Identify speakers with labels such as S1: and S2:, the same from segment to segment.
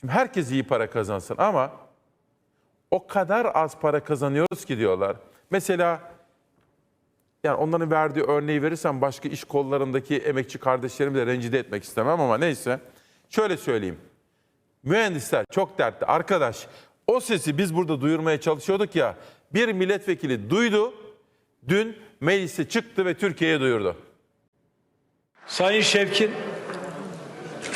S1: Şimdi herkes iyi para kazansın ama o kadar az para kazanıyoruz ki diyorlar. Mesela yani onların verdiği örneği verirsem başka iş kollarındaki emekçi kardeşlerimi de rencide etmek istemem ama neyse. Şöyle söyleyeyim. Mühendisler çok dertli. Arkadaş o sesi biz burada duyurmaya çalışıyorduk ya. Bir milletvekili duydu. Dün meclise çıktı ve Türkiye'ye duyurdu.
S2: Sayın Şevkin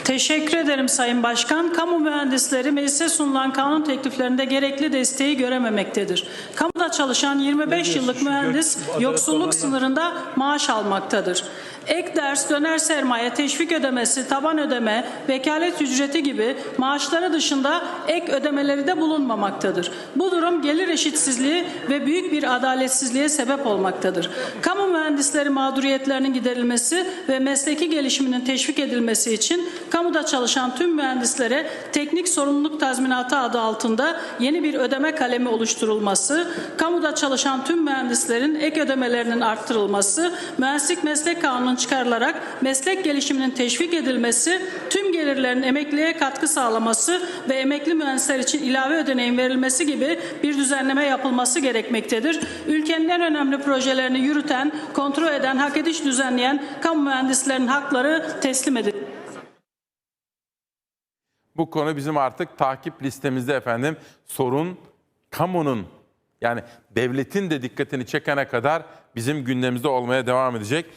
S3: Teşekkür ederim Sayın Başkan. Kamu mühendisleri meclise sunulan kanun tekliflerinde gerekli desteği görememektedir. Kamuda çalışan 25 yıllık mühendis yoksulluk sınırında maaş almaktadır. Ek ders, döner sermaye, teşvik ödemesi, taban ödeme, vekalet ücreti gibi maaşları dışında ek ödemeleri de bulunmamaktadır. Bu durum gelir eşitsizliği ve büyük bir adaletsizliğe sebep olmaktadır. Kamu mühendisleri mağduriyetlerinin giderilmesi ve mesleki gelişiminin teşvik edilmesi için kamuda çalışan tüm mühendislere teknik sorumluluk tazminatı adı altında yeni bir ödeme kalemi oluşturulması, kamuda çalışan tüm mühendislerin ek ödemelerinin arttırılması, mühendislik meslek kanunun çıkarılarak meslek gelişiminin teşvik edilmesi, tüm gelirlerin emekliye katkı sağlaması ve emekli mühendisler için ilave ödeneğin verilmesi gibi bir düzenleme yapılması gerekmektedir. Ülkenin en önemli projelerini yürüten, kontrol eden, hak ediş düzenleyen kamu mühendislerinin hakları teslim edilir.
S1: Bu konu bizim artık takip listemizde efendim. Sorun kamunun yani devletin de dikkatini çekene kadar bizim gündemimizde olmaya devam edecek.